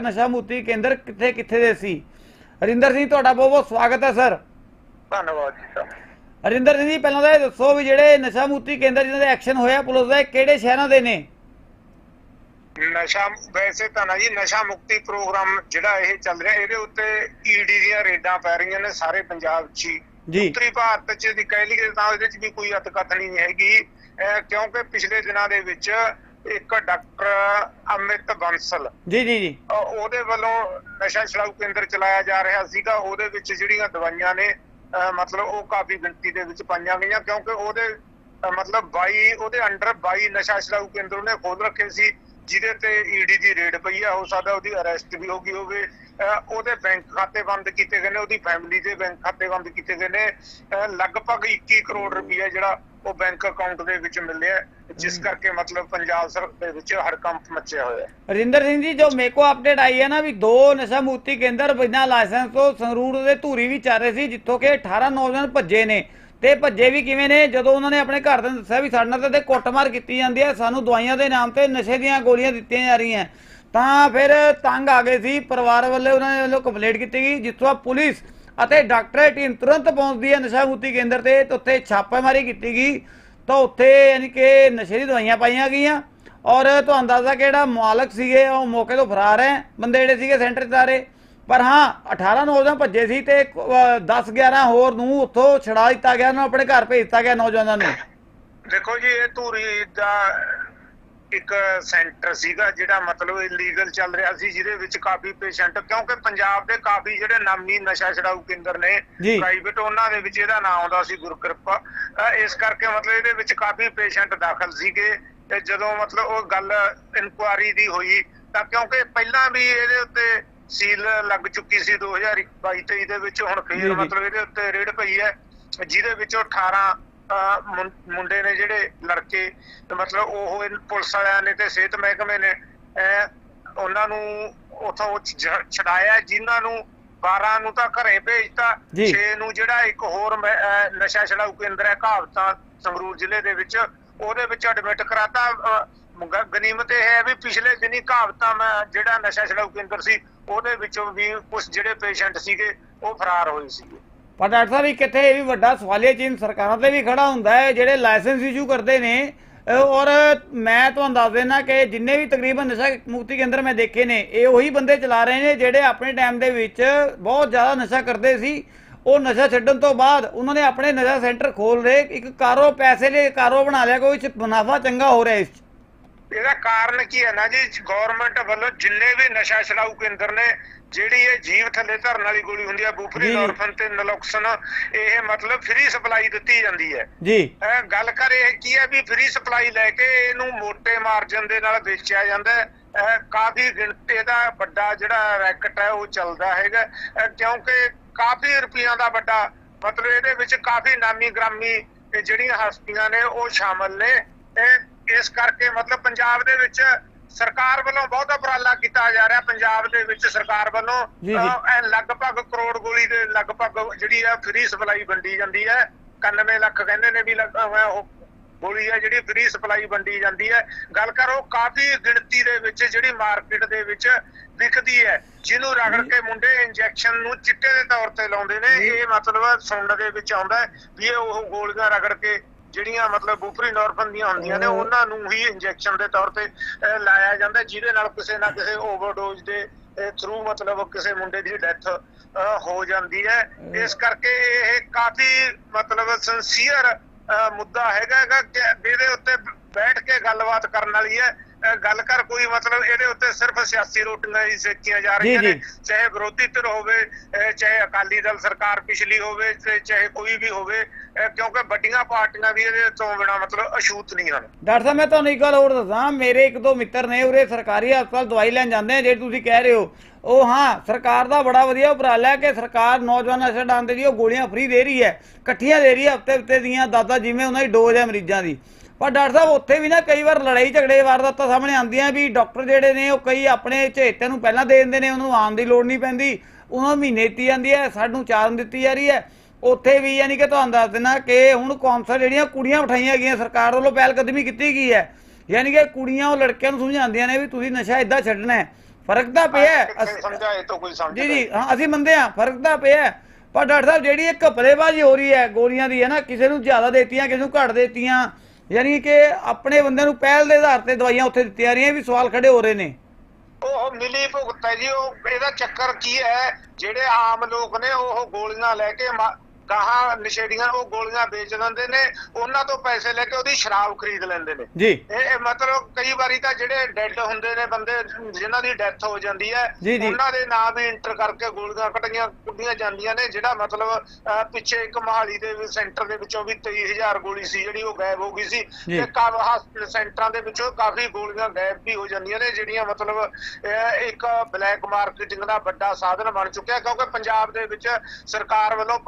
ਨਸ਼ਾ ਮੁਕਤੀ ਕੇਂਦਰ ਕਿੱਥੇ ਕਿੱਥੇ ਦੇ ਸੀ? ਹਰਿੰਦਰ ਸਿੰਘ ਤੁਹਾਡਾ ਬਹੁਤ ਬਹੁਤ ਸਵਾਗਤ ਹੈ ਸਰ। ਧੰਨਵਾਦ ਜੀ ਸਰ। ਹਰਿੰਦਰ ਸਿੰਘ ਜੀ ਪਹਿਲਾਂ ਤਾਂ ਇਹ ਦੱਸੋ ਵੀ ਜਿਹੜੇ ਨਸ਼ਾ ਮੁਕਤੀ ਕੇਂਦਰ ਜਿਹਨਾਂ ਦੇ ਐਕਸ਼ਨ ਹੋਇਆ ਪੁਲਿਸ ਦਾ ਕਿਹੜੇ ਸ਼ਹਿਰਾਂ ਦੇ ਨੇ? ਨਸ਼ਾ ਵੈਸੇ ਤਾਂ ਨਾ ਜੀ ਨਸ਼ਾ ਮੁਕਤੀ ਪ੍ਰੋਗਰਾਮ ਜਿਹੜਾ ਇਹ ਚੱਲ ਰਿਹਾ ਇਹਦੇ ਉੱਤੇ ਈਡੀ ਦੀਆਂ ਰੇਡਾਂ ਪੈ ਰਹੀਆਂ ਨੇ ਸਾਰੇ ਪੰਜਾਬ 'ਚ ਹੀ। ਜੀ। ਉੱਤਰੀ ਭਾਰਤ 'ਚ ਦੀ ਕਹਿ ਲਈਏ ਤਾਂ ਇਹਦੇ 'ਚ ਵੀ ਕੋਈ ਅਤਕਥਨੀ ਨਹੀਂ ਹੈਗੀ। ਕਿਉਂਕਿ ਪਿਛਲੇ ਦਿਨਾਂ ਦੇ ਵਿੱਚ ਇੱਕ ਡਾਕਟਰ ਅਮਿਤ ਬੰਸਲ। ਜੀ ਜੀ ਜੀ। ਉਹਦੇ ਵੱਲੋਂ ਨਸ਼ਾ ਛੁਡਾਊ ਕੇਂਦਰ ਚਲਾਇਆ ਜਾ ਰਿਹਾ ਸੀਗਾ। ਉਹਦੇ ਵਿੱਚ ਜਿਹੜੀਆਂ ਦਵਾਈਆਂ ਨੇ ਮਤਲਬ ਉਹ ਕਾਫੀ ਗਿਣਤੀ ਦੇ ਵਿੱਚ ਪਾਈਆਂ ਗਈਆਂ ਕਿਉਂਕਿ ਉਹਦੇ ਮਤਲਬ 22 ਉਹਦੇ ਅੰਡਰ 22 ਨਸ਼ਾ ਛੁਡਾਊ ਕੇਂਦਰ ਉਹਨੇ ਖੋਲ ਰੱਖੇ ਸੀ ਜਿਹਦੇ ਤੇ ਈਡੀ ਦੀ ਰੇਡ ਪਈ ਆ। ਹੋ ਸਕਦਾ ਉਹਦੀ ਅਰੈਸਟ ਵੀ ਹੋ ਗਈ ਹੋਵੇ। ਉਹਦੇ ਬੈਂਕ ਖਾਤੇ ਬੰਦ ਕੀਤੇ ਗਏ ਨੇ। ਉਹਦੀ ਫੈਮਿਲੀ ਦੇ ਬੈਂਕ ਖਾਤੇ ਬੰਦ ਕੀਤੇ ਗਏ ਨੇ। ਲਗਭਗ 21 ਕਰੋੜ ਰੁਪਏ ਜਿਹੜਾ ਉਹ ਬੈਂਕ ਅਕਾਊਂਟ ਦੇ ਵਿੱਚ ਮਿਲਿਆ ਜਿਸ ਕਰਕੇ ਮਤਲਬ ਪੰਜਾਬ ਸਰ ਦੇ ਵਿੱਚ ਹੜਕੰਪ ਮਚਿਆ ਹੋਇਆ ਹੈ। ਹਰਿੰਦਰ ਸਿੰਘ ਜੀ ਜੋ ਮੇਰੇ ਕੋ ਅਪਡੇਟ ਆਈ ਹੈ ਨਾ ਵੀ ਦੋ ਨਸ਼ਾ ਮੁਕਤੀ ਕੇਂਦਰ ਬਿਨਾਂ ਲਾਇਸੈਂਸ ਤੋਂ ਸੰਗਰੂਰ ਦੇ ਧੂਰੀ ਵੀ ਚੱਲ ਰਹੇ ਸੀ ਜਿੱਥੋਂ ਕਿ 18 ਨੌਜਵਾਨ ਭੱਜੇ ਨੇ। ਤੇ ਭੱਜੇ ਵੀ ਕਿਵੇਂ ਨੇ? ਜਦੋਂ ਉਹਨਾਂ ਨੇ ਆਪਣੇ ਘਰ ਦੇ ਦੱਸਿਆ ਵੀ ਸਾਡੇ ਨਾਲ ਤੇ ਕੁੱਟਮਾਰ ਕੀਤੀ ਜਾਂਦੀ ਹੈ ਸਾਨੂੰ ਦਵਾਈਆਂ ਦੇ ਨਾਮ ਤੇ ਨਸ਼ੇ ਦੀਆਂ ਗੋਲੀਆਂ ਦਿੱਤੀਆਂ ਜਾ ਰਹੀਆਂ ਤਾਂ ਫਿਰ ਤੰਗ ਆ ਗਏ ਸੀ ਪਰਿਵਾਰ ਵੱਲੋਂ ਉਹਨਾਂ ਨੇ ਵੱਲੋਂ ਕੰਪਲੇਂਟ ਕੀਤੀ ਗਈ ਜਿੱਥੋਂ ਪੁਲਿਸ ਅਤੇ ਡਾਕਟਰੀ ਟੀਮ ਤੁਰੰਤ ਪਹੁੰਚਦੀ ਹੈ ਨਸ਼ਾ ਮੁਕਤੀ ਕੇਂਦਰ ਤੇ ਤੇ ਉੱਥੇ ਛਾਪੇਮਾਰੀ ਕੀਤੀ ਗਈ। ਤਾਂ ਉੱਥੇ ਯਾਨੀ ਕਿ ਨਸ਼ੇ ਦੀ ਦਵਾਈਆਂ ਪਾਈਆਂ ਗਈਆਂ। ਔਰ ਤੁਹਾਨੂੰ ਦੱਸਦਾ ਕਿ ਜਿਹੜਾ ਮਾਲਕ ਸੀਗੇ, ਉਹ ਮੌਕੇ ਤੋਂ ਫਰਾਰ ਹੈ। ਬੰਦੇ ਜਿਹੜੇ ਸੀਗੇ ਸੈਂਟਰ ਚਾਰੇ ਪਰ ਹਾਂ 18 ਨੌਜਵਾਨ ਭੱਜੇ ਸੀ ਤੇ 10 11 ਹੋਰ ਨੂੰ ਉੱਥੋਂ ਛੜਾ ਦਿੱਤਾ ਗਿਆ, ਉਹਨਾਂ ਆਪਣੇ ਘਰ ਭੇਜ ਦਿੱਤਾ ਗਿਆ ਨੌਜਵਾਨਾਂ ਨੂੰ। ਦੇਖੋ ਜੀ, ਇਹ ਧੂਰੀ ਦਾ ਇੱਕ ਸੈਂਟਰ ਸੀਗਾ ਜਿਹੜਾ ਮਤਲਬ ਇਲੀਗਲ ਚੱਲ ਰਿਹਾ ਸੀ ਜਿਹਦੇ ਵਿੱਚ ਕਾਫੀ ਪੇਸ਼ੈਂਟ ਕਿਉਂਕਿ ਪੰਜਾਬ ਦੇ ਕਾਫੀ ਜਿਹੜੇ ਨਾਮੀ ਨਸ਼ਾ ਛਡਾਊ ਕੇਂਦਰ ਨੇ। ਪ੍ਰਾਈਵੇਟ ਉਹਨਾਂ ਦੇ ਵਿੱਚ ਇਹਦਾ ਨਾਮ ਆਉਂਦਾ ਸੀ ਗੁਰਕਿਰਪਾ ਇਸ ਕਰਕੇ ਮਤਲਬ ਇਹਦੇ ਵਿੱਚ ਕਾਫੀ ਪੇਸ਼ੈਂਟ ਦਾਖਲ ਸੀਗੇ ਤੇ ਜਦੋਂ ਮਤਲਬ ਉਹ ਗੱਲ ਇਨਕੁਆਰੀ ਦੀ ਹੋਈ ਤਾਂ ਕਿਉਂਕਿ ਪਹਿਲਾਂ ਵੀ ਇਹਦੇ ਉੱਤੇ ਸੀਲ ਲੱਗ ਚੁੱਕੀ ਸੀ 2022 23 ਦੇ ਵਿੱਚ ਹੁਣ ਫੇਰ। ਮਤਲਬ ਇਹਦੇ ਉੱਤੇ ਰੇਡ ਪਈ ਹੈ ਜਿਹਦੇ ਵਿੱਚੋਂ 18 ਅਹ, ਮੁੰ- ਮੁੰਡੇ ਨੇ ਜਿਹੜੇ ਲੜਕੇ ਮਤਲਬ ਉਹ ਪੁਲਿਸ ਵਾਲਿਆਂ ਨੇ ਤੇ ਸਿਹਤ ਮਹਿਕਮੇ ਨੇ ਉਹਨਾਂ ਨੂੰ ਉਥੋਂ ਛਡਾਇਆ ਜਿਨ੍ਹਾਂ ਨੂੰ 12 ਨੂੰ ਤਾਂ ਘਰੇ ਭੇਜਤਾ ਜੀ। 6 ਨੂੰ ਜਿਹੜਾ ਇੱਕ ਹੋਰ ਨਸ਼ਾ ਛਡਾਊ ਕੇਂਦਰ ਹੈ ਕਹਾਵਤਾਂ ਸੰਗਰੂਰ ਜ਼ਿਲ੍ਹੇ ਦੇ ਵਿੱਚ ਉਹਦੇ ਵਿੱਚ ਐਡਮਿਟ ਕਰਾਤਾ ਗਨੀਮਤ ਇਹ ਹੈ ਵੀ ਪਿਛਲੇ ਦਿਨੀ ਕਹਾਵਤਾਂ ਮੈਂ ਜਿਹੜਾ ਨਸ਼ਾ ਛਡਾਊ ਕੇਂਦਰ ਸੀ ਉਹਦੇ ਵਿੱਚੋਂ ਵੀ ਕੁਝ ਜਿਹੜੇ ਪੇਸ਼ੈਂਟ ਸੀਗੇ ਉਹ ਫਰਾਰ ਹੋਏ ਸੀਗੇ ਪਰ ਡਾਕਟਰ ਸਾਹਿਬ ਇਹ ਕਿੱਥੇ ਇਹ ਵੀ ਵੱਡਾ ਸਵਾਲੀਆ ਚਿੰਨ ਸਰਕਾਰਾਂ ਤੇ ਵੀ ਖੜਾ ਹੁੰਦਾ ਹੈ, ਜਿਹੜੇ ਲਾਇਸੈਂਸ ਇਸ਼ੂ ਕਰਦੇ ਨੇ ਔਰ ਮੈਂ ਤੁਹਾਨੂੰ ਦੱਸ ਦੇਣਾ ਕਿ ਜਿੰਨੇ ਵੀ ਤਕਰੀਬਨ ਨਸ਼ਾ ਮੁਕਤੀ ਕੇਂਦਰ ਮੈਂ ਦੇਖੇ ਨੇ, ਇਹ ਉਹੀ ਬੰਦੇ ਚਲਾ ਰਹੇ ਨੇ, ਜਿਹੜੇ ਆਪਣੇ ਟਾਈਮ ਦੇ ਵਿੱਚ ਬਹੁਤ ਜ਼ਿਆਦਾ ਨਸ਼ਾ ਕਰਦੇ ਸੀ। ਉਹ ਨਸ਼ਾ ਛੱਡਣ ਤੋਂ ਬਾਅਦ ਉਹਨਾਂ ਨੇ ਆਪਣੇ ਨਸ਼ਾ ਸੈਂਟਰ ਖੋਲ ਰਹੇ ਇੱਕ ਕਾਰੋ ਪੈਸੇ ਲਈ ਕਾਰੋ ਬਣਾ ਲਿਆ, ਕੋਈ ਮੁਨਾਫਾ ਚੰਗਾ ਹੋ ਰਿਹਾ ਇਸ 'ਚ। ਇਹਦਾ ਕਾਰਨ ਕੀ ਹੈ ਨਾ ਜੀ? ਗਵਰਨਮੈਂਟ ਵੱਲੋਂ ਜਿੰਨੇ ਵੀ ਨਸ਼ਾ ਛਡਾਊ ਕੇਂਦਰ ਨੇ ਜਿਹੜੀ ਇਹ ਜੀਵ ਥੱਲੇ ਧਰਨ ਵਾਲੀ ਗੋਲੀ ਹੁੰਦੀ ਹੈ ਜੀ। ਬੂਫਰੀ ਨੋਰਫਨ ਤੇ ਨਲੋਕਸਨ ਇਹ ਮਤਲਬ ਫ੍ਰੀ ਸਪਲਾਈ ਦਿੱਤੀ ਜਾਂਦੀ ਹੈ। ਜੀ। ਇਹ ਗੱਲ ਕਰ ਇਹ ਕੀ ਹੈ ਵੀ ਫ੍ਰੀ ਸਪਲਾਈ ਲੈ ਕੇ ਇਹਨੂੰ ਮੋٹے ਮਾਰਜਨ ਦੇ ਨਾਲ ਵੇਚਿਆ ਜਾਂਦਾ ਹੈ। ਇਹ ਕਾਫੀ ਗਿਣਤੀ ਦਾ ਵੱਡਾ ਜਿਹੜਾ ਰੈਕਟ ਹੈ ਉਹ ਚੱਲਦਾ ਹੈਗਾ। ਕਿਉਂਕਿ ਕਾਫੀ ਰੁਪਈਆਂ ਦਾ ਵੱਡਾ ਮਤਲਬ ਇਹਦੇ ਵਿੱਚ ਕਾਫੀ ਨਾਮੀ ਗ੍ਰਾਮੀ ਜਿਹੜੀਆਂ ਹਸਤੀਆਂ ਨੇ ਉਹ ਸ਼ਾਮਲ ਨੇ। ਇਹ ਇਸ ਕਰਕੇ ਮਤਲਬ ਪੰਜਾਬ ਦੇ ਵਿੱਚ ਸਰਕਾਰ ਵੱਲੋਂ ਬਹੁਤ ਉਪਰਾਲਾ ਕੀਤਾ ਜਾ ਰਿਹਾ। ਪੰਜਾਬ ਦੇ ਵਿੱਚ ਸਰਕਾਰ ਵੱਲੋਂ ਇਹ ਲਗਭਗ ਕਰੋੜ ਗੋਲੀ ਦੇ ਲਗਭਗ ਜਿਹੜੀ ਆ ਫ੍ਰੀ ਸਪਲਾਈ ਵੰਡੀ ਜਾਂਦੀ ਹੈ। 91 ਲੱਖ ਕਹਿੰਦੇ ਨੇ ਵੀ ਉਹ ਗੋਲੀ ਹੈ ਜਿਹੜੀ ਫ੍ਰੀ ਸਪਲਾਈ ਵੰਡੀ ਜਾਂਦੀ ਹੈ। ਗੱਲ ਕਰੋ ਕਾਫੀ ਗਿਣਤੀ ਦੇ ਵਿੱਚ ਜਿਹੜੀ ਮਾਰਕੀਟ ਦੇ ਵਿੱਚ ਵਿਕਦੀ ਹੈ ਜਿਹਨੂੰ ਰਗੜ ਕੇ ਮੁੰਡੇ ਇੰਜੈਕਸ਼ਨ ਨੂੰ ਚਿੱਟੇ ਦੇ ਤੌਰ ਤੇ ਲਾਉਂਦੇ ਨੇ। ਇਹ ਮਤਲਬ ਸੁਣਨ ਦੇ ਵਿੱਚ ਆਉਂਦਾ ਵੀ ਇਹ ਉਹ ਗੋਲੀਆਂ ਰਗੜ ਕੇ ਜਿਹੜੀਆਂ ਮਤਲਬ ਬੂਫਰੀ ਨੋਰਫਨ ਦੀਆਂ ਹੁੰਦੀਆਂ ਨੇ ਉਹਨਾਂ ਨੂੰ ਹੀ ਇੰਜੈਕਸ਼ਨ ਦੇ ਤੌਰ ਤੇ ਲਾਇਆ ਜਾਂਦਾ ਜਿਹਦੇ ਨਾਲ ਕਿਸੇ ਨਾ ਕਿਸੇ ਓਵਰਡੋਜ਼ ਦੇ ਥਰੂ ਮਤਲਬ ਕਿਸੇ ਮੁੰਡੇ ਦੀ ਡੈਥ ਹੋ ਜਾਂਦੀ ਹੈ। ਇਸ ਕਰਕੇ ਇਹ ਕਾਫੀ ਮਤਲਬ ਸਿੰਸੀਅਰ ਮੁੱਦਾ ਹੈਗਾ ਕਿ ਇਹਦੇ ਉੱਤੇ ਬੈਠ ਕੇ ਗੱਲਬਾਤ ਕਰਨ ਵਾਲੀ ਹੈ। ਗੱਲ ਕਰ ਕੋਈ ਮਤਲਬ ਇਹਦੇ ਉੱਤੇ ਸਿਰਫ ਸਿਆਸੀ ਰੋਟੀਆਂ ਹੀ ਸੇਕੀਆਂ ਜਾ ਰਹੀਆਂ ਨੇ। ਚਾਹੇ ਵਿਰੋਧੀ ਧਿਰ ਹੋਵੇ ਚਾਹੇ ਅਕਾਲੀ ਦਲ ਸਰਕਾਰ ਪਿਛਲੀ ਹੋਵੇ ਚਾਹੇ ਕੋਈ ਵੀ ਹੋਵੇ ਕਿਉਂਕਿ ਵੱਡੀਆਂ ਪਾਰਟੀਆਂ ਵੀ ਇਹਦੇ ਤੋਂ ਬਿਨਾ ਮਤਲਬ ਅਛੂਤ ਨਹੀਂ ਹਨ। ਡਾਕਟਰ ਸਾਹਿਬ, ਮੈਂ ਤੁਹਾਨੂੰ ਇੱਕ ਗੱਲ ਹੋਰ ਦੱਸਾਂ। ਮੇਰੇ ਇੱਕ ਦੋ ਮਿੱਤਰ ਨੇ ਉਰੇ ਸਰਕਾਰੀ ਹਸਪਤਾਲ ਦਵਾਈ ਲੈਣ ਜਾਂਦੇ ਆ, ਜਿਹੜੇ ਤੁਸੀਂ ਕਹਿ ਰਹੇ ਹੋ। ਉਹ ਹਾਂ, ਸਰਕਾਰ ਦਾ ਬੜਾ ਵਧੀਆ ਉਪਰਾਲਾ ਹੈ ਕਿ ਸਰਕਾਰ ਨੌਜਵਾਨਾਂ ਨਸ਼ਾ ਛਡਾਉਣ ਉਹ ਗੋਲੀਆਂ ਫ੍ਰੀ ਦੇ ਰਹੀ ਹੈ। ਇਕੱਠੀਆਂ ਦੇ ਰਹੀ ਹੈ, ਹਫ਼ਤੇ ਹਫ਼ਤੇ ਦੀਆਂ ਦਾਦਾ ਜਿਵੇਂ ਉਹਨਾਂ ਦੀ ਡੋਜ਼ ਹੈ ਮਰੀਜ਼ਾਂ ਦੀ। ਪਰ ਡਾਕਟਰ ਸਾਹਿਬ, ਉੱਥੇ ਵੀ ਨਾ ਕਈ ਵਾਰ ਲੜਾਈ ਝਗੜੇ, ਵਾਰਦਾਤਾਂ ਸਾਹਮਣੇ ਆਉਂਦੀਆਂ ਵੀ ਡਾਕਟਰ ਜਿਹੜੇ ਨੇ, ਉਹ ਕਈ ਆਪਣੇ ਝੇਤਿਆਂ ਨੂੰ ਪਹਿਲਾਂ ਦੇ ਦਿੰਦੇ ਨੇ, ਉਹਨੂੰ ਆਉਣ ਦੀ ਲੋੜ ਨਹੀਂ ਪੈਂਦੀ। ਉਹਨਾਂ ਨੂੰ ਮਹੀਨੇ ਦਿੱਤੀ ਜਾਂਦੀ ਹੈ ਸਾਨੂੰ ਚਾਰ ਦਿੱਤੀ ਜਾ ਰਹੀ ਹੈ। ਉੱਥੇ ਵੀ ਯਾਨੀ ਕਿ ਤੁਹਾਨੂੰ ਦੱਸ ਦੇਣਾ ਕਿ ਹੁਣ ਕੌਂਸਲ ਜਿਹੜੀਆਂ ਕੁੜੀਆਂ ਉਠਾਈਆਂ ਗਈਆਂ ਸਰਕਾਰ ਵੱਲੋਂ ਪਹਿਲ ਕਦਮੀ ਕੀਤੀ ਗਈ ਹੈ। ਯਾਨੀ ਕਿ ਕੁੜੀਆਂ ਉਹ ਲੜਕਿਆਂ ਨੂੰ ਸਮਝਾਉਂਦੀਆਂ ਨੇ ਵੀ ਤੁਸੀਂ ਨਸ਼ਾ ਇਦਾਂ ਛੱਡਣਾ ਹੈ। ਫ਼ਰਕ ਤਾਂ ਪਿਆ ਸਮਝਾਏ ਤਾਂ ਕੋਈ ਸਮਝ ਜੀ ਜੀ ਹਾਂ ਅਸੀਂ ਮੰਨਦੇ ਹਾਂ ਫ਼ਰਕ ਤਾਂ ਪਿਆ। ਪਰ ਡਾਕਟਰ ਸਾਹਿਬ ਜਿਹੜੀ ਇਹ ਘਪਲੇਬਾਜ਼ੀ ਹੋ ਰਹੀ ਹੈ ਗੋਲੀਆਂ ਦੀ ਹੈ ਨਾ ਕਿਸੇ ਨੂੰ ਜ਼ਿਆਦਾ ਦੇਤੀਆਂ ਕਿਸੇ ਨੂੰ ਘੱਟ ਦੇਤੀਆਂ ਯਾਨੀ ਕਿ ਆਪਣੇ ਬੰਦਿਆਂ ਨੂੰ ਪਹਿਲ ਦੇ ਆਧਾਰ ਤੇ ਦਵਾਈਆਂ ਉੱਥੇ ਦਿੱਤੀਆਂ ਰਹੀਆਂ ਵੀ ਸਵਾਲ ਖੜੇ ਹੋ ਰਹੇ ਨੇ। ਉਹ ਮਿਲੀ ਭੁਗਤ ਹੈ ਜੀ ਉਹ ਇਹਦਾ ਚੱਕਰ ਕੀ ਹੈ? ਜਿਹੜੇ ਆਮ ਲੋਕ ਨੇ ਉਹ ਗੋਲੀਆਂ ਲੈ ਕੇ ਗਾਹਾਂ ਨਸ਼ੇੜੀਆਂ ਉਹ ਗੋਲੀਆਂ ਵੇਚ ਦਿੰਦੇ ਨੇ ਉਹਨਾਂ ਤੋਂ ਪੈਸੇ ਲੈ ਕੇ ਉਹਦੀ ਸ਼ਰਾਬ ਖਰੀਦ ਲੈਂਦੇ ਨੇ ਜੀ ਇਹ ਮਤਲਬ ਕਈ ਵਾਰੀ ਤਾਂ ਜਿਹੜੇ ਡੈੱਡ ਹੁੰਦੇ ਨੇ ਬੰਦੇ ਜਿਨ੍ਹਾਂ ਦੀ ਡੈਥ ਹੋ ਜਾਂਦੀ ਹੈ। ਉਹਨਾਂ ਦੇ ਨਾਮ ਵੀ ਇੰਟਰ ਕਰਕੇ ਗੋਲੀਆਂ ਕੱਟੀਆਂ ਕੁੱਟੀਆਂ ਜਾਂਦੀਆਂ ਨੇ ਜਿਹੜਾ ਮਤਲਬ ਪਿੱਛੇ ਇੱਕ ਮਹਾਲੀ ਦੇ ਸੈਂਟਰ ਦੇ ਵਿੱਚੋਂ ਵੀ 23000 ਗੋਲੀ ਸੀ ਜਿਹੜੀ ਉਹ ਗਾਇਬ ਹੋ ਗਈ ਸੀ। ਤੇ ਕਾਫੀ ਹਸਪਤਾਲ ਸੈਂਟਰਾਂ ਦੇ ਵਿੱਚੋਂ ਕਾਫੀ ਗੋਲੀਆਂ ਗਾਇਬ ਵੀ ਹੋ ਜਾਂਦੀਆਂ ਨੇ ਜਿਹੜੀਆਂ ਮਤਲਬ ਇੱਕ ਬਲੈਕ ਮਾਰਕੀਟਿੰਗ ਦਾ ਵੱਡਾ ਸਾਧਨ ਬਣ ਚੁੱਕਿਆ ਕਿਉਂਕਿ ਪੰਜਾਬ ਦੇ ਵਿੱਚ ਸਰਕਾਰ ਵੱਲੋਂ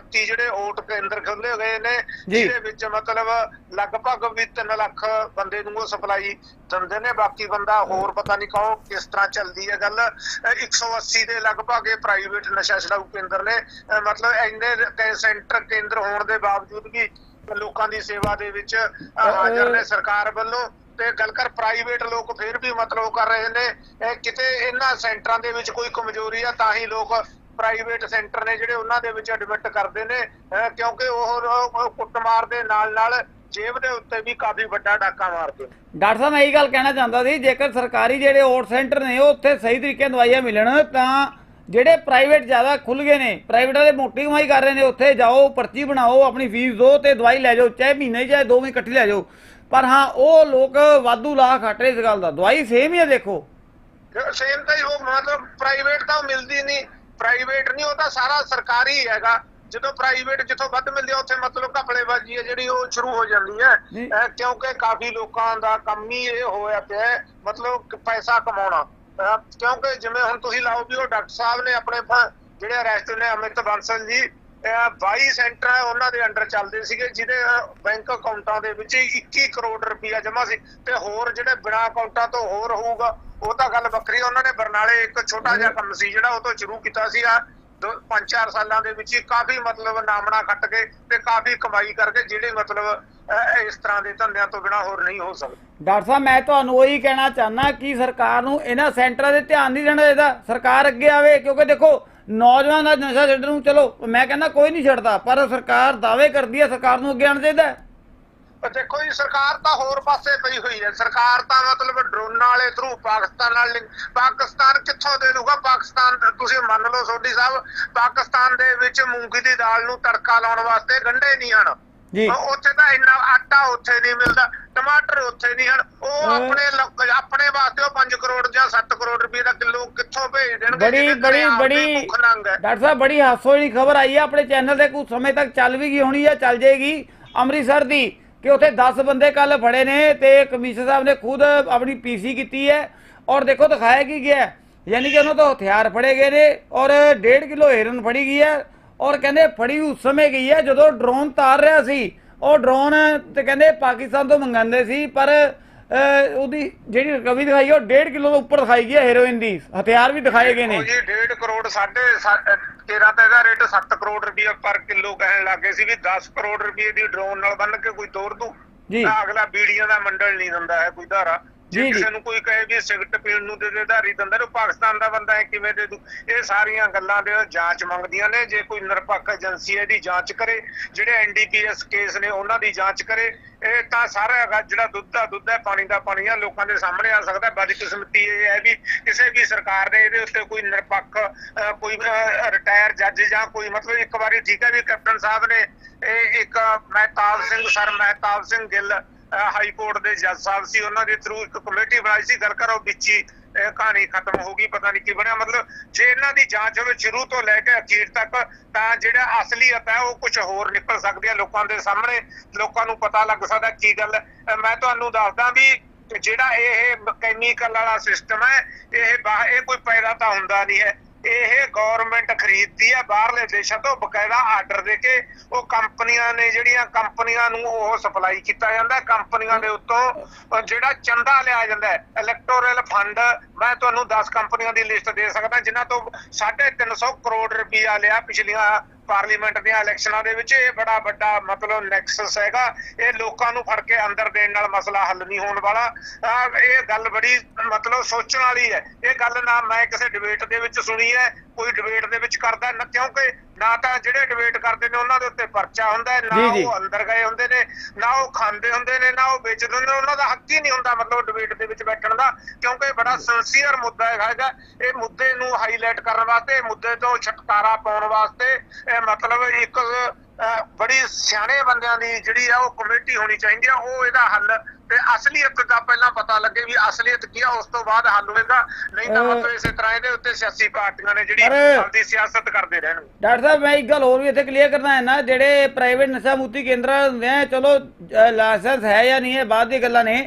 529 ਜਿਹੜੇ ਓਟ ਕੇਂਦਰ ਖੋਲੇ ਗਏ ਨੇ। ਜਿਹਦੇ ਵਿੱਚ ਮਤਲਬ ਲਗਭਗ ਵੀ 3 ਲੱਖ ਬੰਦੇ ਨੂੰ ਉਹ ਸਪਲਾਈ ਦਿੰਦੇ ਨੇ ਬਾਕੀ ਬੰਦਾ ਹੋਰ ਪਤਾ ਨਹੀਂ ਕਹੋ ਕਿਸ ਤਰ੍ਹਾਂ ਚੱਲਦੀ ਹੈ ਗੱਲ। ਅਹ 180 ਦੇ ਲਗਭਗ ਇਹ ਪ੍ਰਾਈਵੇਟ ਨਸ਼ਾ ਛਡਾਊ ਕੇਂਦਰ ਨੇ। ਮਤਲਬ ਇੰਨੇ ਕ- ਸੈਂਟਰ ਕੇਂਦਰ ਹੋਣ ਦੇ ਬਾਵਜੂਦ ਵੀ ਲੋਕਾਂ ਦੀ ਸੇਵਾ ਦੇ ਵਿੱਚ ਹਾਜ਼ਰ ਨੇ ਸਰਕਾਰ ਵੱਲੋਂ। ਤੇ ਗੱਲ ਕਰ ਪ੍ਰਾਈਵੇਟ ਲੋਕ ਫਿਰ ਵੀ ਮਤਲਬ ਕਰ ਰਹੇ ਨੇ। ਕਿਤੇ ਇਹਨਾਂ ਸੈਂਟਰਾਂ ਦੇ ਵਿੱਚ ਕੋਈ ਕਮਜ਼ੋਰੀ ਆ ਤਾਂ ਹੀ ਲੋਕ ਪ੍ਰਾਈਵੇਟ ਸੈਂਟਰ ਨੇ ਜਿਹੜੇ ਉਹਨਾਂ ਦੇ ਵਿੱਚ ਐਡਮਿਟ ਕਰਦੇ ਨੇ ਕਿਉਂਕਿ ਉਹ ਕੁੱਟਮਾਰ ਦੇ ਨਾਲ ਨਾਲ ਜੇਬ ਦੇ ਉੱਤੇ ਵੀ ਕਾਫੀ ਵੱਡਾ ਡਾਕਾ ਮਾਰਦੇ ਨੇ। ਡਾਕਟਰ ਸਾਹਿਬ ਮੈਂ ਇਹੀ ਗੱਲ ਕਹਿਣਾ ਚਾਹੁੰਦਾ ਸੀ ਜੇਕਰ ਸਰਕਾਰੀ ਜਿਹੜੇ ਓਟ ਸੈਂਟਰ ਨੇ ਉਹ ਉੱਥੇ ਸਹੀ ਤਰੀਕੇ ਦਵਾਈਆਂ ਮਿਲਣ ਤਾਂ ਜਿਹੜੇ ਪ੍ਰਾਈਵੇਟ ਜ਼ਿਆਦਾ ਖੁੱਲ ਗਏ ਨੇ ਪ੍ਰਾਈਵੇਟ ਵਾਲੇ ਮੋਟੀ ਕਮਾਈ ਕਰ ਰਹੇ ਨੇ ਉੱਥੇ ਜਾਓ ਪਰਚੀ ਬਣਾਓ ਆਪਣੀ ਫੀਸ ਦਿਓ ਤੇ ਦਵਾਈ ਲੈ ਜਾਓ ਚਾਹੇ ਮਹੀਨੇ ਚਾਹੇ ਦੋ ਮਹੀਨੇ ਇਕੱਠੀ ਲੈ ਜਾਓ। ਪਰ ਹਾਂ ਉਹ ਲੋਕ ਵਾਧੂ ਲਾ ਖੱਟ ਰਹੇ ਇਸ ਗੱਲ ਦਾ। ਦਵਾਈ ਸੇਮ ਹੀ ਹੈ ਦੇਖੋ। ਸੇਮ ਤਾਂ ਹੀ ਉਹ ਮਤਲਬ ਪ੍ਰਾਈਵੇਟ ਤਾਂ ਮਿਲਦੀ ਨਹੀਂ। ਪ੍ਰਾਈਵੇਟ ਨਹੀਂ ਉਹ ਤਾਂ ਸਾਰਾ ਸਰਕਾਰੀ ਹੈਗਾ। ਜਦੋਂ ਪ੍ਰਾਈਵੇਟ ਜਿੱਥੋਂ ਵੱਧ ਮਿਲਦੀ ਆ ਉੱਥੇ ਮਤਲਬ ਘਪਲੇਬਾਜ਼ੀ ਹੈ ਜਿਹੜੀ ਉਹ ਸ਼ੁਰੂ ਹੋ ਜਾਂਦੀ ਹੈ। ਕਿਉਂਕਿ ਕਾਫੀ ਲੋਕਾਂ ਦਾ ਕੰਮ ਹੀ ਇਹ ਹੋਇਆ ਪਿਆ ਮਤਲਬ ਪੈਸਾ ਕਮਾਉਣਾ। ਕਿਉਂਕਿ ਜਿਵੇਂ ਹੁਣ ਤੁਸੀਂ ਲਾਓ ਵੀ ਉਹ ਡਾਕਟਰ ਸਾਹਿਬ ਨੇ ਆਪਣੇ ਜਿਹੜੇ ਅਰੈਸਟ ਨੇ ਅਮਿਤ ਬਾਂਸਲ ਜੀ ਅਹ 22 ਸੈਂਟਰ ਹੈ ਉਹਨਾਂ ਦੇ ਅੰਡਰ ਚੱਲਦੇ ਸੀਗੇ ਜਿਹਦੇ ਬੈਂਕ ਅਕਾਊਂਟਾਂ ਦੇ ਵਿੱਚ 21 ਕਰੋੜ ਰੁਪਇਆ ਜਮ੍ਹਾਂ ਸੀ। ਤੇ ਹੋਰ ਜਿਹੜੇ ਬਿਨਾਂ ਅਕਾਊਂਟਾਂ ਤੋਂ ਹੋਰ ਹੋਊਗਾ ਉਹ ਤਾਂ ਗੱਲ ਵੱਖਰੀ ਉਹਨਾਂ ਨੇ ਬਰਨਾਲੇ ਇੱਕ ਛੋਟਾ ਜਿਹਾ ਕੰਮ ਸੀ ਜਿਹੜਾ ਉਹ ਤੋਂ ਸ਼ੁਰੂ ਕੀਤਾ ਸੀ ਆ ਪੰਜ ਚਾਰ ਸਾਲਾਂ ਦੇ ਵਿੱਚ ਹੀ ਕਾਫੀ ਮਤਲਬ ਨਾਮਣਾ ਖੱਟ ਕੇ ਤੇ ਕਾਫੀ ਕਮਾਈ ਕਰਕੇ ਜਿਹੜੇ ਮਤਲਬ ਇਸ ਤਰ੍ਹਾਂ ਦੇ ਧੰਦਿਆਂ ਤੋਂ ਬਿਨਾ ਹੋਰ ਨਹੀਂ ਹੋ ਸਕਦੇ। ਡਾਕਟਰ ਸਾਹਿਬ, ਮੈਂ ਤੁਹਾਨੂੰ ਉਹੀ ਕਹਿਣਾ ਚਾਹਨਾ ਕਿ ਸਰਕਾਰ ਨੂੰ ਇਹਨਾਂ ਸੈਂਟਰਾਂ ਦੇ ਧਿਆਨ ਨਹੀਂ ਦੇਣਾ ਚਾਹੀਦਾ। ਸਰਕਾਰ ਅੱਗੇ ਆਵੇ, ਕਿਉਂਕਿ ਦੇਖੋ, ਨੌਜਵਾਨ ਦਾ ਨਸ਼ਾ ਛੱਡਣ ਨੂੰ ਚਲੋ, ਮੈਂ ਕਹਿੰਦਾ ਕੋਈ ਨਹੀਂ ਛੱਡਦਾ, ਪਰ ਸਰਕਾਰ ਦਾਅਵੇ ਕਰਦੀ ਹੈ, ਸਰਕਾਰ ਨੂੰ ਅੱਗੇ ਆਉਣਾ ਚਾਹੀਦਾ ਦੇਖੋ ਜੀ ਸਰਕਾਰ ਤਾਂ ਹੋਰ ਪਾਸੇ ਪਈ ਹੋਈ ਹੈ। ਸਰਕਾਰ ਤਾਂ ਮਤਲਬ ਡਰੋਨਾਂ ਵਾਲੇ ਥਰੂ ਪਾਕਿਸਤਾਨ ਨਾਲ ਪਾਕਿਸਤਾਨ ਕਿੱਥੋਂ ਦੇ ਲੂਗਾ ਪਾਕਿਸਤਾਨ ਤੁਸੀਂ ਮੰਨ ਲਓ ਸੋਢੀ ਸਾਹਿਬ ਪਾਕਿਸਤਾਨ ਦੇ ਵਿੱਚ ਮੂੰਗੀ ਦੀ ਦਾਲ ਨੂੰ ਤੜਕਾ ਲਾਉਣ ਵਾਸਤੇ ਗੰਢੇ ਨਹੀਂ ਹਨ। ਜੀ। ਉੱਥੇ ਤਾਂ ਇੰਨਾ ਆਟਾ ਉੱਥੇ ਨਹੀਂ ਮਿਲਦਾ ਟਮਾਟਰ ਉੱਥੇ ਨਹੀਂ ਹਨ। ਉਹ ਆਪਣੇ ਆਪਣੇ ਵਾਸਤੇ ਉਹ 5 ਕਰੋੜ ਜਾਂ 7 ਕਰੋੜ ਰੁਪਏ ਦਾ ਕਿਲੋ ਕਿੱਥੋਂ ਭੇਜ ਦੇਣਗੇ ਬੜੀ ਬੜੀ ਬੜੀ ਡਾਕਟਰ ਸਾਹਿਬ ਬੜੀ ਹਾਸੋ ਵਾਲੀ ਖਬਰ ਆਈ ਹੈ ਆਪਣੇ ਚੈਨਲ ਤੇ ਕੁਝ ਸਮੇਂ ਤੱਕ ਚੱਲ ਵੀ ਗਈ ਹੋਣੀ ਹੈ ਚੱਲ ਜਾਏਗੀ। ਅੰਮ੍ਰਿਤਸਰ ਦੀ ਕਿ ਉੱਥੇ 10 ਬੰਦੇ ਕੱਲ ਫੜੇ ਨੇ ਤੇ ਕਮਿਸ਼ਨਰ ਸਾਹਿਬ ਨੇ ਖੁਦ ਆਪਣੀ ਪੀਸੀ ਕੀਤੀ ਹੈ ਔਰ ਦੇਖੋ ਦਿਖਾਇਆ ਕੀ ਗਿਆ। ਯਾਨੀ ਕਿ ਉਹਨਾਂ ਤੋਂ ਹਥਿਆਰ ਫੜੇ ਗਏ ਨੇ ਔਰ 1.5 ਕਿਲੋ ਹੀਰਨ ਫੜੀ ਗਈ ਹੈ ਔਰ ਕਹਿੰਦੇ ਫੜੀ ਉਸ ਸਮੇਂ ਗਈ ਹੈ ਜਦੋਂ ਡਰੋਨ ਤਾਰ ਰਿਹਾ ਸੀ। ਉਹ ਡਰੋਨ ਤੇ ਕਹਿੰਦੇ ਪਾਕਿਸਤਾਨ ਤੋਂ ਮੰਗਾਉਂਦੇ ਸੀ ਪਰ ਉਹਦੀ ਜਿਹੜੀ ਰਿਕਵਰੀ ਦਿਖਾਈ ਹੈ ਉਹ 1.5 ਕਿਲੋ ਤੋਂ ਉੱਪਰ ਦਿਖਾਈ ਗਈ ਹੈ ਹੈਰੋਇਨ ਦੀ। ਹਥਿਆਰ ਵੀ ਦਿਖਾਏ ਗਏ ਨੇ। ਉਹ ਜੀ 1.5 ਕਰੋੜ ਸਾਢੇ ਸੱਤ- ਤੇਰਾਂ ਤਾਂ ਇਹਦਾ ਰੇਟ 7 ਕਰੋੜ ਰੁਪਏ ਪਰ ਕਿਲੋ ਕਹਿਣ ਲੱਗੇ ਸੀ ਵੀ 10 ਕਰੋੜ ਰੁਪਏ ਦੀ ਡਰੋਨ ਨਾਲ ਬੰਨ ਕੇ ਕੋਈ ਤੋੜ ਦੂ। ਜੀ। ਅਗਲਾ ਬੀੜੀਆਂ ਦਾ ਮੰਡਲ ਨਹੀਂ ਦਿੰਦਾ ਹੈ ਕੋਈ ਧਾਰਾ। ਜੀ। ਕਿਸੇ ਨੂੰ ਕੋਈ ਕਹੇ ਵੀ ਸਿਗਰਟ ਪੀਣ ਨੂੰ ਦੇ ਦੇ ਧਾਰੀ ਦਿੰਦਾ ਉਹ ਪਾਕਿਸਤਾਨ ਦਾ ਬੰਦਾ ਹੈ ਕਿਵੇਂ ਦੇ ਦੂ ਇਹ ਸਾਰੀਆਂ ਗੱਲਾਂ ਦੇ ਜਾਂਚ ਮੰਗਦੀਆਂ ਨੇ ਜੇ ਕੋਈ ਨਿਰਪੱਖ ਏਜੰਸੀ ਇਹਦੀ ਜਾਂਚ ਕਰੇ ਜਿਹੜੇ ਐਨਡੀਪੀਐਸ ਕੇਸ ਨੇ ਉਹਨਾਂ ਦੀ ਜਾਂਚ ਕਰੇ ਇਹ ਤਾਂ ਸਾਰਾ ਜਿਹੜਾ ਦੁੱਧ ਦਾ ਦੁੱਧ ਹੈ ਪਾਣੀ ਦਾ ਪਾਣੀ ਹੈ ਲੋਕਾਂ ਦੇ ਸਾਹਮਣੇ ਆ ਸਕਦਾ ਬਦਕਿਸਮਤੀ ਇਹ ਹੈ ਵੀ ਕਿਸੇ ਵੀ ਸਰਕਾਰ ਨੇ ਇਹਦੇ ਉੱਤੇ ਕੋਈ ਨਿਰਪੱਖ ਕੋਈ ਰਿਟਾਇਰ ਜੱਜ ਜਾਂ ਕੋਈ ਮਤਲਬ ਇੱਕ ਵਾਰੀ ਠੀਕ ਹੈ ਵੀ ਕੈਪਟਨ ਸਾਹਿਬ ਨੇ ਇਹ ਇੱਕ Mehtab Singh sir Mehtab Singh Gill high court ਦੇ ਜੱਜ ਸਾਹਿਬ ਸੀ, ਉਹਨਾਂ ਦੇ ਥਰੂ ਇੱਕ ਕਮੇਟੀ ਬਣਾਈ ਸੀ, ਗੱਲ ਕਰੋ ਵਿੱਚ ਕਹਾਣੀ ਖਤਮ ਹੋ ਗਈ, ਪਤਾ ਨਹੀਂ ਕੀ ਬਣਿਆ, ਮਤਲਬ ਜੇ ਇਹਨਾਂ ਦੀ ਜਾਂਚ ਹੋਵੇ ਸ਼ੁਰੂ ਤੋਂ ਲੈ ਕੇ ਅਖੀਰ ਤੱਕ, ਤਾਂ ਜਿਹੜਾ ਅਸਲੀਅਤ ਹੈ, ਉਹ ਕੁਝ ਹੋਰ ਨਿਕਲ ਸਕਦੀ ਹੈ ਲੋਕਾਂ ਦੇ ਸਾਹਮਣੇ, ਲੋਕਾਂ ਨੂੰ ਪਤਾ ਲੱਗ ਸਕਦਾ ਕੀ ਗੱਲ ਹੈ। ਮੈਂ ਤੁਹਾਨੂੰ ਦੱਸਦਾ ਵੀ ਜਿਹੜਾ ਇਹ ਕੈਮੀਕਲ ਵਾਲਾ ਸਿਸਟਮ ਹੈ, ਇਹ ਇਹ ਕੋਈ ਪੈਦਾ ਤਾਂ ਹੁੰਦਾ ਨਹੀਂ ਹੈ ਇਹ ਗਵਰਨਮੈਂਟ ਖਰੀਦਦੀ ਹੈ ਬਾਹਰਲੇ ਦੇਸ਼ਾਂ ਤੋਂ ਬਕਾਇਦਾ ਆਰਡਰ ਦੇ ਕੇ ਉਹ ਕੰਪਨੀਆਂ ਨੇ ਜਿਹੜੀਆਂ ਕੰਪਨੀਆਂ ਨੂੰ ਉਹ ਸਪਲਾਈ ਕੀਤਾ ਜਾਂਦਾ, ਕੰਪਨੀਆਂ ਦੇ ਉੱਤੋਂ ਜਿਹੜਾ ਚੰਦਾ ਲਿਆ ਜਾਂਦਾ ਇਲੈਕਟੋਰਲ ਫੰਡ ਮੈਂ ਤੁਹਾਨੂੰ 10 ਕੰਪਨੀਆਂ ਦੀ ਲਿਸਟ ਦੇ ਸਕਦਾ, ਜਿਨ੍ਹਾਂ ਤੋਂ 350 ਕਰੋੜ ਰੁਪਇਆ ਲਿਆ ਪਿਛਲੀਆਂ ਪਾਰਲੀਮੈਂਟ ਦੀਆਂ ਇਲੈਕਸ਼ਨਾਂ ਦੇ ਵਿੱਚ ਇਹ ਬੜਾ ਵੱਡਾ ਮਤਲਬ ਨੈਕਸਸ ਹੈਗਾ। ਇਹ ਲੋਕਾਂ ਨੂੰ ਫੜ ਕੇ ਅੰਦਰ ਦੇਣ ਨਾਲ ਮਸਲਾ ਹੱਲ ਨਹੀਂ ਹੋਣ ਵਾਲਾ। ਇਹ ਗੱਲ ਬੜੀ ਮਤਲਬ ਸੋਚਣ ਵਾਲੀ ਹੈ। ਇਹ ਗੱਲ ਨਾ ਮੈਂ ਕਿਸੇ ਡਿਬੇਟ ਦੇ ਵਿੱਚ ਸੁਣੀ ਹੈ ਕੋਈ ਡਿਬੇਟ ਦੇ ਵਿੱਚ ਕਰਦਾ ਨਾ ਕਿਉਂਕਿ ਨਾ ਤਾਂ ਜਿਹੜੇ ਡਿਬੇਟ ਕਰਦੇ ਨੇ ਉਹਨਾਂ ਦੇ ਉੱਤੇ ਪਰਚਾ ਹੁੰਦਾ ਹੈ ਨਾ। ਉਹ ਅੰਦਰ ਗਏ ਹੁੰਦੇ ਨੇ ਨਾ ਉਹ ਖਾਂਦੇ ਹੁੰਦੇ ਨੇ ਨਾ ਉਹ ਵੇਚਦੇ ਹੁੰਦੇ ਨੇ ਉਹਨਾਂ ਦਾ ਹੱਕ ਹੀ ਨਹੀਂ ਹੁੰਦਾ ਮਤਲਬ ਡਿਬੇਟ ਦੇ ਵਿੱਚ ਬੈਠਣ ਦਾ ਕਿਉਂਕਿ ਇਹ ਬੜਾ ਸਿੰਸੀਅਰ ਮੁੱਦਾ ਹੈਗਾ। ਹੈਗਾ ਇਹ ਮੁੱਦੇ ਨੂੰ ਹਾਈਲਾਈਟ ਕਰਨ ਵਾਸਤੇ ਮੁੱਦੇ ਤੋਂ ਛੁਟਕਾਰਾ ਪਾਉਣ ਵਾਸਤੇ ਮਤਲਬ ਇੱਕ ਬੜੀ ਸਿਆਣੇ ਬੰਦਿਆਂ ਦੀ ਜਿਹੜੀ ਆ ਉਹ ਕਮੇਟੀ ਹੋਣੀ ਚਾਹੀਦੀ ਆ ਉਹ ਇਹਦਾ ਹੱਲ ਤੇ ਅਸਲੀਅਤ ਦਾ ਪਹਿਲਾਂ ਪਤਾ ਲੱਗੇ ਵੀ ਅਸਲੀਅਤ ਕੀ ਆ ਉਸ ਤੋਂ ਬਾਅਦ ਹੱਲ ਹੋਏਗਾ। ਨਹੀਂ ਤਾਂ ਮਤਲਬ ਇਸੇ ਤਰ੍ਹਾਂ ਇਹਦੇ ਉੱਤੇ ਸਿਆਸੀ ਪਾਰਟੀਆਂ ਨੇ ਜਿਹੜੀ ਆਪਦੀ ਸਿਆਸਤ ਕਰਦੇ ਰਹਿਣਗੇ ਡਾਕਟਰ ਸਾਹਿਬ ਮੈਂ ਇੱਕ ਗੱਲ ਹੋਰ ਵੀ ਇੱਥੇ ਕਲੀਅਰ ਕਰਨਾ ਹੈ ਨਾ ਜਿਹੜੇ ਪ੍ਰਾਈਵੇਟ ਨਸ਼ਾ ਮੁਕਤੀ ਕੇਂਦਰ ਹੁੰਦੇ ਆ ਚਲੋ ਲਾਇਸੈਂਸ ਹੈ ਜਾਂ ਨਹੀਂ ਹੈ ਬਾਅਦ ਦੀ ਗੱਲਾਂ ਨੇ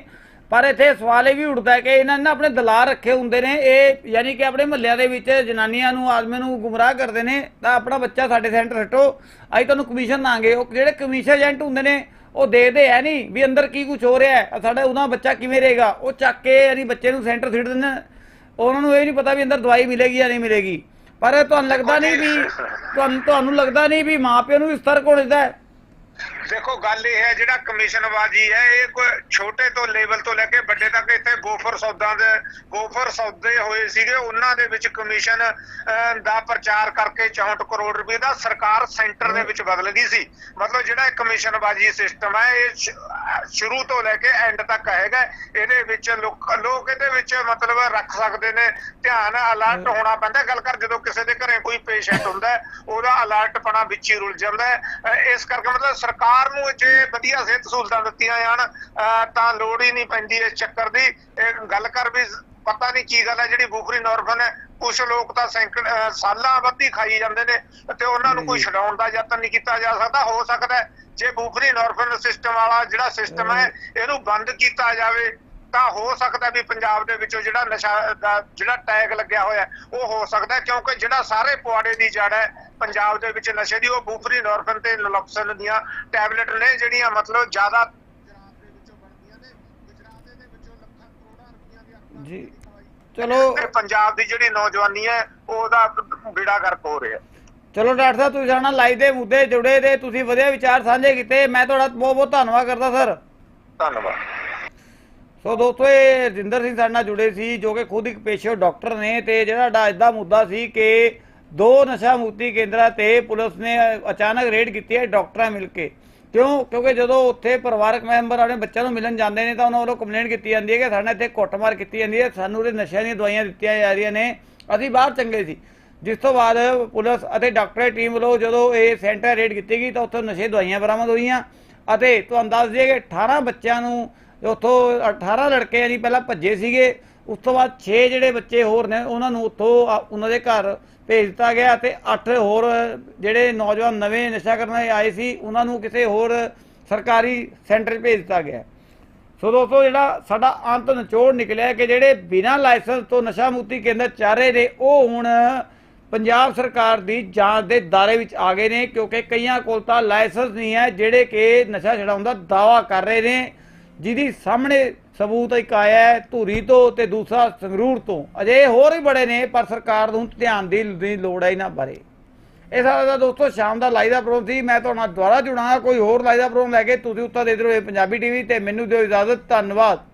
ਪਰ ਇੱਥੇ ਸਵਾਲ ਇਹ ਵੀ ਉੱਠਦਾ ਕਿ ਇਹਨਾਂ ਨੇ ਨਾ ਆਪਣੇ ਦਲਾਲ ਰੱਖੇ ਹੁੰਦੇ ਨੇ। ਇਹ ਯਾਨੀ ਕਿ ਆਪਣੇ ਮਹੱਲਿਆਂ ਦੇ ਵਿੱਚ ਜਨਾਨੀਆਂ ਨੂੰ, ਆਦਮੀਆਂ ਨੂੰ ਗੁੰਮਰਾਹ ਕਰਦੇ ਨੇ। ਤਾਂ ਆਪਣਾ ਬੱਚਾ ਸਾਡੇ ਸੈਂਟਰ ਹਟੋ ਅਸੀਂ ਤੁਹਾਨੂੰ ਕਮਿਸ਼ਨ ਦਾਂਗੇ। ਉਹ ਜਿਹੜੇ ਕਮਿਸ਼ਨ ਏਜੰਟ ਹੁੰਦੇ ਨੇ, ਉਹ ਦੇਖਦੇ ਹੈ ਨਹੀਂ ਵੀ ਅੰਦਰ ਕੀ ਕੁਝ ਹੋ ਰਿਹਾ ਹੈ ਸਾਡਾ ਉਹਨਾਂ ਬੱਚਾ ਕਿਵੇਂ ਰਹੇਗਾ? ਉਹ ਚੱਕ ਕੇ ਯਾਨੀ ਬੱਚੇ ਨੂੰ ਸੈਂਟਰ ਸਿੱਟ ਦਿੰਦੇ ਉਹਨਾਂ ਨੂੰ ਇਹ ਨਹੀਂ ਪਤਾ ਵੀ ਅੰਦਰ ਦਵਾਈ ਮਿਲੇਗੀ ਜਾਂ ਨਹੀਂ ਮਿਲੇਗੀ। ਪਰ ਤੁਹਾਨੂੰ ਲੱਗਦਾ ਨਹੀਂ ਵੀ, ਤੁਹਾਨੂੰ ਤੁਹਾਨੂੰ ਲੱਗਦਾ ਨਹੀਂ ਵੀ ਮਾਪਿਆਂ ਨੂੰ ਇਸ ਤਰ੍ਹਾਂ ਹੋਣਾ ਚਾਹੀਦਾ ਦੇਖੋ ਗੱਲ ਇਹ ਹੈ ਜਿਹੜਾ ਕਮਿਸ਼ਨਬਾਜੀ ਹੈ ਇਹ ਕੋਈ ਛੋਟੇ ਤੋਂ ਲੈਵਲ ਤੋਂ ਲੈ ਕੇ ਵੱਡੇ ਤੱਕ ਇੱਥੇ ਗੋਫਰ ਸੌਦਾ ਦੇ ਗੋਫਰ ਸੌਦੇ ਹੋਏ ਸੀਗੇ। ਉਹਨਾਂ ਦੇ ਵਿੱਚ ਕਮਿਸ਼ਨ ਦਾ ਪ੍ਰਚਾਰ ਕਰਕੇ 64 ਕਰੋੜ ਰੁਪਏ ਦਾ ਸਰਕਾਰ ਸੈਂਟਰ ਦੇ ਵਿੱਚ ਬਦਲ ਗਈ ਸੀ। ਮਤਲਬ ਜਿਹੜਾ ਇਹ ਕਮਿਸ਼ਨਬਾਜੀ ਸਿਸਟਮ ਹੈ ਇਹ ਸ਼ੁਰੂ ਤੋਂ ਲੈ ਕੇ ਐਂਡ ਤੱਕ ਹੈਗਾ। ਇਹਦੇ ਵਿੱਚ ਲੋਕ ਲੋਕ ਇਹਦੇ ਵਿੱਚ ਮਤਲਬ ਰੱਖ ਸਕਦੇ ਨੇ। ਧਿਆਨ ਅਲਰਟ ਹੋਣਾ ਪੈਂਦਾ। ਗੱਲ ਕਰ ਜਦੋਂ ਕਿਸੇ ਦੇ ਘਰੇ ਕੋਈ ਪੇਸ਼ੈਂਟ ਹੁੰਦਾ ਉਹਦਾ ਅਲਰਟ ਪਣਾ ਵਿੱਚ ਹੀ ਰੁਲ ਜਾਂਦਾ। ਇਸ ਕਰਕੇ ਮਤਲਬ ਸਰਕਾਰ ਨੂੰ ਜੇ ਵਧੀਆ ਸਿਹਤ ਸਹੂਲਤਾਂ ਦਿੱਤੀਆਂ ਜਾਣ ਤਾਂ ਲੋੜ ਹੀ ਨਹੀਂ ਪੈਂਦੀ ਇਸ ਚੱਕਰ ਦੀ। ਇਹ ਗੱਲ ਕਰ ਵੀ ਪਤਾ ਨਹੀਂ ਕੀ ਗੱਲ ਹੈ ਜਿਹੜੀ ਬੂਫਰੀ ਨੋਰਫਨ ਹੈ ਕੁਝ ਲੋਕ ਤਾਂ ਸਾਲਾਂ ਬੱਧੀ ਖਾਈ ਜਾਂਦੇ ਨੇ ਤੇ ਉਹਨਾਂ ਨੂੰ ਕੋਈ ਛਡਾਉਣ ਦਾ ਯਤਨ ਨਹੀਂ ਕੀਤਾ ਜਾ ਸਕਦਾ। ਹੋ ਸਕਦਾ ਜੇ ਬੂਫਰੀ ਨੋਰਫਨ ਸਿਸਟਮ ਵਾਲਾ ਜਿਹੜਾ ਸਿਸਟਮ ਹੈ। ਇਹਨੂੰ ਬੰਦ ਕੀਤਾ ਜਾਵੇ ਤਾਂ ਹੋ ਸਕਦਾ ਵੀ ਪੰਜਾਬ ਦੇ ਵਿੱਚੋਂ ਜਿਹੜਾ ਨਸ਼ਾ ਦਾ ਜਿਹੜਾ ਟੈਗ ਲੱਗਿਆ ਹੋਇਆ ਉਹ ਹੋ ਸਕਦਾ ਕਿਉਂਕਿ ਜਿਹੜਾ ਸਾਰੇ ਪੁਆੜੇ ਦੀ ਜੜ ਹੈ ਪੰਜਾਬ ਦੇ ਵਿੱਚ ਨਸ਼ੇ ਦੀ ਉਹ ਬੂਫਰੀ ਨੋਰਫਨ ਤੇ ਨਲੋਕਸਨ ਦੀਆਂ ਟੈਬਲੇਟ ਨੇ ਜਿਹੜੀਆਂ ਮਤਲਬ ਜ਼ਿਆਦਾ ਗੁਜਰਾਤ ਦੇ ਵਿੱਚੋਂ ਬਣਦੀਆਂ ਨੇ ਗੁਜਰਾਤ ਦੇ ਵਿੱਚੋਂ ਲੱਖਾਂ ਕਰੋੜਾਂ ਰੁਪਈਆ ਦੀ ਅਰਬਾਂ ਜੀ। ਦੀ ਚਲੋ ਪੰਜਾਬ ਦੀ ਜਿਹੜੀ ਨੌਜਵਾਨੀ ਹੈ ਉਹਦਾ ਬੇੜਾ ਗਰਕ ਹੋ ਰਿਹਾ। ਚਲੋ ਡਾਕਟਰ ਸਾਹਿਬ ਤੁਸੀਂ ਸਾਡੇ ਲਾਈਵ ਦੇ ਮੁੱਦੇ ਜੁੜੇ ਤੇ ਤੁਸੀਂ ਵਧੀਆ ਵਿਚਾਰ ਸਾਂਝੇ ਕੀਤੇ। ਮੈਂ ਤੁਹਾਡਾ ਬਹੁਤ ਬਹੁਤ ਧੰਨਵਾਦ ਕਰਦਾ ਸਰ। ਧੰਨਵਾਦ। ਸੋ ਦੋਸਤੋ, ਇਹ ਰਜਿੰਦਰ ਸਿੰਘ ਸਾਡੇ ਨਾਲ ਜੁੜੇ ਸੀ, ਜੋ ਕਿ ਖੁਦ ਇੱਕ ਪੇਸ਼ੇਵਰ ਡਾਕਟਰ ਨੇ ਤੇ ਜਿਹੜਾ ਸਾਡਾ ਅੱਜ ਦਾ ਮੁੱਦਾ ਸੀ ਕਿ ਦੋ ਨਸ਼ਾ ਮੁਕਤੀ ਕੇਂਦਰਾਂ ਤੇ ਪੁਲਿਸ ਨੇ ਅਚਾਨਕ ਰੇਡ ਕੀਤੀ ਹੈ ਡਾਕਟਰਾਂ ਮਿਲ ਕੇ। ਕਿਉਂ? ਕਿਉਂਕਿ ਜਦੋਂ ਉੱਥੇ ਪਰਿਵਾਰਕ ਮੈਂਬਰ ਆਪਣੇ ਬੱਚਿਆਂ ਨੂੰ ਮਿਲਣ ਜਾਂਦੇ ਨੇ ਤਾਂ ਉਹਨਾਂ ਵੱਲੋਂ ਕੰਪਲੇਂਟ ਕੀਤੀ ਜਾਂਦੀ ਹੈ ਕਿ ਸਾਡੇ ਇੱਥੇ ਕੁੱਟਮਾਰ ਕੀਤੀ ਜਾਂਦੀ ਹੈ, ਸਾਨੂੰ ਉਹਦੇ ਨਸ਼ਿਆਂ ਦੀਆਂ ਦਵਾਈਆਂ ਦਿੱਤੀਆਂ ਜਾ ਰਹੀਆਂ ਨੇ, ਅਸੀਂ ਬਾਹਰ ਚੰਗੇ ਸੀ। ਜਿਸ ਤੋਂ ਬਾਅਦ ਪੁਲਿਸ ਅਤੇ ਡਾਕਟਰੀ ਟੀਮ ਵੱਲੋਂ ਜਦੋਂ ਇਹ ਸੈਂਟਰ ਰੇਡ ਕੀਤੀ ਗਈ ਤਾਂ ਉੱਥੋਂ ਨਸ਼ੇ ਦਵਾਈਆਂ ਬਰਾਮਦ ਹੋਈਆਂ ਅਤੇ ਤੁਹਾਨੂੰ ਦੱਸ ਦਈਏ ਕਿ 18 ਬੱਚਿਆਂ ਨੂੰ ਉੱਥੋਂ 18 ਲੜਕੇ ਆ ਜੀ ਪਹਿਲਾਂ ਭੱਜੇ ਸੀਗੇ, ਉਸ ਤੋਂ ਬਾਅਦ 6 ਜਿਹੜੇ ਬੱਚੇ ਹੋਰ ਨੇ, ਉਹਨਾਂ ਨੂੰ ਉੱਥੋਂ ਉਹਨਾਂ ਦੇ ਘਰ ਭੇਜ ਦਿੱਤਾ ਗਿਆ ਤੇ 8 ਹੋਰ ਜਿਹੜੇ ਨੌਜਵਾਨ ਨਵੇਂ ਨਸ਼ਾ ਕਰਨ ਆਏ ਸੀ, ਉਹਨਾਂ ਨੂੰ ਕਿਸੇ ਹੋਰ ਸਰਕਾਰੀ ਸੈਂਟਰ 'ਚ ਭੇਜ ਦਿੱਤਾ ਗਿਆ। ਸੋ ਦੋਸਤੋ, ਜਿਹੜਾ ਸਾਡਾ ਅੰਤ ਨਿਚੋੜ ਨਿਕਲਿਆ ਕਿ ਜਿਹੜੇ ਬਿਨਾਂ ਲਾਇਸੈਂਸ ਤੋਂ ਨਸ਼ਾ ਮੁਕਤੀ ਕੇਂਦਰ ਚਾਰੇ ਨੇ, ਉਹ ਹੁਣ ਪੰਜਾਬ ਸਰਕਾਰ ਦੀ ਜਾਂਚ ਦੇ ਦਾਇਰੇ ਵਿੱਚ ਆ ਗਏ ਨੇ, ਕਿਉਂਕਿ ਕਈਆਂ ਕੋਲ ਤਾਂ ਲਾਇਸੈਂਸ ਨਹੀਂ ਹੈ, ਜਿਹੜੇ ਕਿ ਨਸ਼ਾ ਛਡਾਉਣ ਦਾ ਦਾਵਾ ਕਰ ਰਹੇ ਨੇ। ਜਿਹਦੀ ਸਾਹਮਣੇ ਸਬੂਤ ਇੱਕ ਆਇਆ ਧੂਰੀ ਤੋਂ ਤੇ ਦੂਸਰਾ ਸੰਗਰੂਰ ਤੋਂ। ਅਜੇ ਹੋਰ ਵੀ ਬੜੇ ਨੇ, ਪਰ ਸਰਕਾਰ ਨੂੰ ਧਿਆਨ ਦੀ ਲੋੜ ਹੈ ਇਹਨਾਂ ਬਾਰੇ। ਇਹ ਸਾਰਾ ਦੋਸਤੋ ਸ਼ਾਮ ਦਾ ਲਾਈਵ ਦਾ ਪ੍ਰੋਗਰਾਮ ਸੀ, ਮੈਂ ਤੁਹਾਨੂੰ ਨਾਲ ਦੁਬਾਰਾ ਜੁੜਾਂਗਾ। ਕੋਈ ਹੋਰ ਲਾਈਵ ਦਾ ਪ੍ਰੋਗਰਾਮ ਲੈ ਕੇ ਤੁਸੀਂ ਉੱਤਾ ਦੇ ਦਿਓ ਪੰਜਾਬੀ ਟੀਵੀ ਤੇ ਮੈਨੂੰ ਦਿਓ ਇਜਾਜ਼ਤ। ਧੰਨਵਾਦ।